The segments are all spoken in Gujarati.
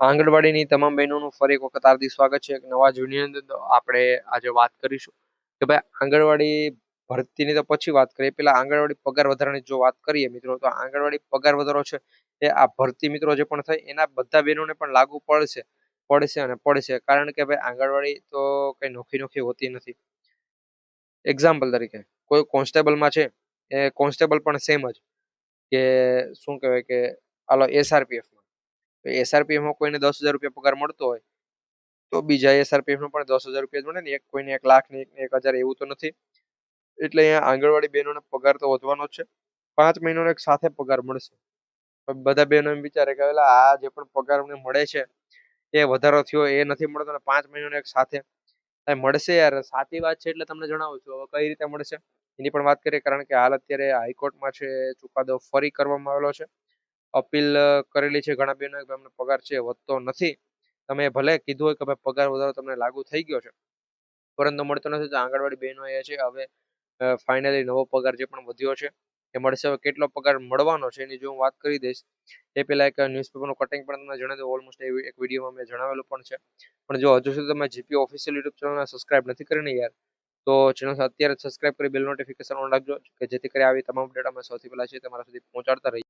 આંગણવાડીની તમામ બહેનોનું ફરી એક વખત હાર્દિક સ્વાગત છે. એક નવા જ વિડીયોની અંદર આપણે આજે વાત કરીશું કે ભાઈ આંગણવાડી ભરતીની તો પછી વાત કરીએ. પેલા આંગણવાડી પગાર વધારાની જો વાત કરીએ મિત્રો, તો આંગણવાડી પગાર વધારો છે એ આ ભરતી મિત્રો જે પણ થાય એના બધા બહેનોને પણ લાગુ પડશે પડશે અને પડશે. કારણ કે ભાઈ આંગણવાડી તો કઈ નોખી નોખી હોતી નથી. એક્ઝામ્પલ તરીકે, કોઈ કોન્સ્ટેબલમાં છે એ કોન્સ્ટેબલ પણ સેમ જ કે શું કહેવાય કે આલો એસઆરપીએફમાં તો એસઆરપીએફમાં કોઈને દસ હજાર રૂપિયા પગાર મળતો હોય, તો બીજા એસઆરપીએફનો પણ દસ હજાર રૂપિયા જ મળે ને, એક કોઈને એક લાખ ને એક હજાર એવું તો નથી. એટલે અહીંયા આંગણવાડી બહેનોને પગાર તો વધવાનો જ છે. પાંચ મહિનાનો એક સાથે પગાર મળશે. બધા બહેનો એમ વિચારે કે આ જે પણ પગાર અમને મળે છે, એ વધારો થયો, એ નથી મળતો ને પાંચ મહિનાનો એક સાથે. મળશે યાર, સાચી વાત છે એટલે તમને જણાવું છું, હવે કઈ રીતે મળશે? એની પણ વાત કરીએ, કારણ કે હાલ અત્યારે હાઈકોર્ટમાં છે, ચુકાદો ફરી કરવામાં આવેલો છે. અપીલ કરેલી છે ઘણા બેનો અમને પગાર છે વધતો નથી. તમે ભલે કીધું હોય કે ભાઈ પગાર વધારો તમને લાગુ થઈ ગયો છે. પરંતુ મળતો નથી તો આંગણવાડી બહેનો એ છે, હવે ફાઇનલી નવો પગાર જે પણ વધ્યો છે, એ મળશે. હવે કેટલો પગાર મળવાનો છે એની જો હું વાત કરી દઈશ, એ પહેલાં એક ન્યૂઝપેપરનું કટિંગ પણ તમને જણાવી દઉં ઓલમોસ્ટ એક વિડીયોમાં મેં જણાવેલું પણ છે. પણ જો હજુ સુધી તમે જીપી ઓફિશિયલ યુટ્યુબ ચેનલને સબસ્ક્રાઇબ નથી કરીને યાર, તો ચેનલ અત્યારે સબસ્ક્રાઇબ કરી બેલ નોટિફિકેશન ઓન રાખજો, કે જેથી કરી આવી તમામ અપડેટ અમે સૌથી પહેલાં છે તમારા સુધી પહોંચાડતા રહીએ.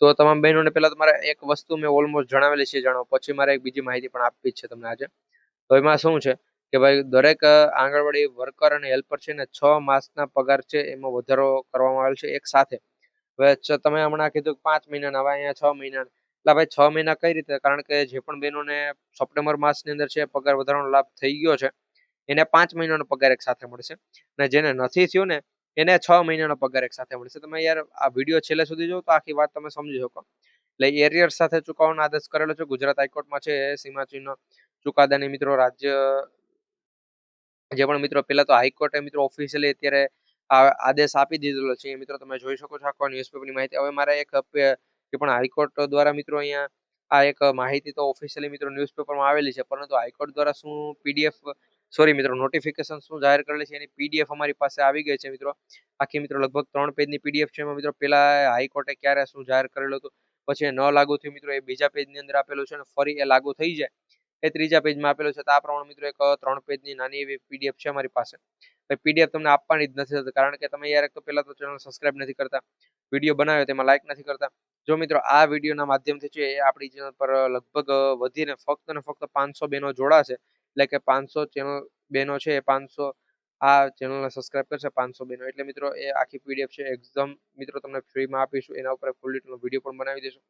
તો તમામ બહેનોને પહેલા તમારે એક વસ્તુ મેં ઓલમોસ્ટ જણાવેલી છે, જાણો. પછી મારે એક બીજી માહિતી પણ આપવી છે તમને આજે. તો એમાં શું છે કે ભાઈ, દરેક આંગણવાડી વર્કર અને હેલ્પર છે ને છ માસના પગાર છે, એમાં વધારો કરવામાં આવેલ છે એક સાથે. હવે તમે હમણાં કીધું પાંચ મહિનાના, હવે અહીંયા છ મહિના. એટલે ભાઈ, છ મહિના કઈ રીતે? કારણ કે જે પણ બહેનોને સપ્ટેમ્બર માસની અંદર છે, પગાર વધારાનો લાભ થઈ ગયો છે, એને પાંચ મહિનાનો પગાર એક સાથે મળશે. અને જેને નથી થયું ને એને છ મહિનાનો પગાર એક સાથે મળશે. તમે યાર, આ વીડિયો છેલ્લે સુધી જો તો આખી વાત તમે સમજી શકો. એટલે એરિયર સાથે ચૂકવવાનો આદેશ કરેલો છે. ગુજરાત હાઈકોર્ટમાં છે સીમાચિહ્ન ચુકાદાની મિત્રો, રાજ્ય જે પણ મિત્રો, પહેલા તો હાઈકોર્ટે મિત્રો ઓફિશિયલી અત્યારે આદેશ આપી દીધેલો છે. એ મિત્રો તમે જોઈ શકો છો આખો ન્યૂઝપેપરની માહિતી. હવે મારે એક જે પણ હાઈકોર્ટ દ્વારા મિત્રો અહીંયા આ એક માહિતી તો ઓફિશિયલી મિત્રો ન્યૂઝપેપરમાં આવેલી છે. પરંતુ હાઈકોર્ટ દ્વારા શું પીડીએફ સોરી મિત્રો નોટિફિકેશન શું જાહેર કરેલી છે એની પીડીએફ અમારી પાસે આવી ગઈ છે મિત્રો. આખી મિત્રો લગભગ ત્રણ પેજની પીડીએફ છે એમાં મિત્રો પેલા હાઈકોર્ટે ક્યારે શું જાહેર કરેલું હતું, પછી ન લાગુ થયું મિત્રો, એ બીજા પેજની અંદર આપેલું છે અને ફરી એ લાગુ થઈ જાય. એ ત્રીજા પેજમાં આપેલું છે, તો આ પ્રમાણે મિત્રો એક ત્રણ પેજની નાની એવી પીડીએફ છે અમારી પાસે. પીડીએફ તમને આપવાની જ નથી થતી, કારણ કે તમે યાર તો પહેલા તો ચેનલ સબસ્ક્રાઇબ નથી કરતા વીડિયો બનાવ્યો તેમાં લાઇક નથી કરતા. જો મિત્રો આ વિડીયોના માધ્યમથી છે એ આપણી ચેનલ પર લગભગ વધીને ફક્ત ને ફક્ત પાંચસો બેનો જોડાશે એટલે કે પાંચસો ચેનલ બેનો છે એ પાંચસો, આ ચેનલને સબસ્ક્રાઇબ કરશે પાંચસો બેનો. એટલે મિત્રો, એ આખી પીડીએફ છે એકદમ મિત્રો તમને ફ્રીમાં આપીશું. એના ઉપર ફૂલ ડિટેલનો વીડિયો પણ બનાવી દઈશું.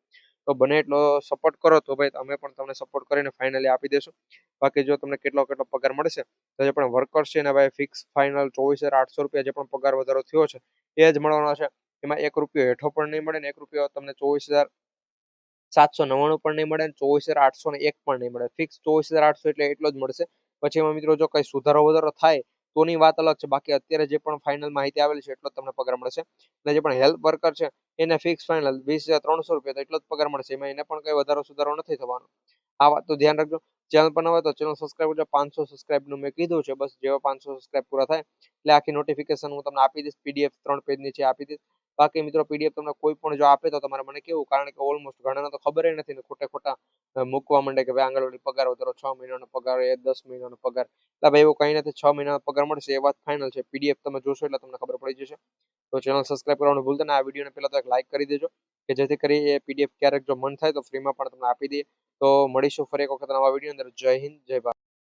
તો બને એટલો સપોર્ટ કરો તો ભાઈ અમે પણ તમને સપોર્ટ કરીને ફાઇનલી આપી દેશું. બાકી જો તમને કેટલો કેટલો પગાર મળશે, તો જે પણ વર્કર્સ છે ને ભાઈ ફિક્સ ફાઇનલ ચોવીસ હજાર આઠસો રૂપિયા જે પણ પગાર વધારો થયો છે, એ જ મળવાનો છે. એમાં એક રૂપિયો હેઠો પણ નહીં મળે ને એક રૂપિયો તમને ચોવીસ હજાર સાતસો નવ્વાણું પણ નહીં મળે ચોવીસ હજાર આઠસો ને એક પણ નહીં મળે. ફિક્સ ચોવીસ હજાર આઠસો એટલે એટલો જ મળશે. પછી એમાં મિત્રો જો કઈ સુધારો વધારો થાય, તોની વાત અલગ છે. બાકી અત્યારે જે પણ ફાઇનલ માહિતી આવેલી છે એટલો તમને પગાર મળશે. અને જે પણ હેલ્પ વર્કર છે, એને ફિક્સ ફાઇનલ વીસ હજાર ત્રણસો રૂપિયા એટલો જ પગાર મળશે. એમાં એને પણ કઈ વધારો સુધારો નથી થવાનો. આ વાત તો ધ્યાન રાખજો. ચેનલ પર ન તો ચેનલ સબસ્ક્રાઇબ કરજો. પાંચસો સબસ્ક્રાઇબનું મેં કીધું છે બસ. જેવા પાંચસો સબસ્ક્રાઇબ પૂરા થાય, એટલે આખી નોટિફિકેશન હું તમને આપી દઈશ. પીડીએફ ત્રણ પેજની છે, આપી દઈશ. બાકી મિત્રો પીડીએફ તમને કોઈ પણ જો આપે તો તમારે મને કેવું? કારણ કે ઓલમોસ્ટ ઘણાને તો ખબર નથી ને ખોટે ખોટા મૂકવા માંડે કે ભાઈ આંગણવાડી પગાર વધારો, છ મહિનાનો પગાર એ દસ મહિનાનો પગાર. એટલે ભાઈ એવું કંઈ નથી, છ મહિનાનો પગાર મળશે, એ વાત ફાઇનલ છે. પીડીએફ તમે જોશો એટલે તમને ખબર પડી જશે. તો ચેનલ સબસ્ક્રાઇબ કરવાનું ભૂલતા ના, આ વિડીયોને પહેલાં તો એક લાઇક કરી દેજો, કે જેથી કરી એ પીડીએફ ક્યારેક જો મન થાય તો ફ્રીમાં પણ તમને આપી દઈએ. તો મળીશું ફરી એક વખત નવા વીડિયો અંદર. જય હિન્દ, જય ભારત.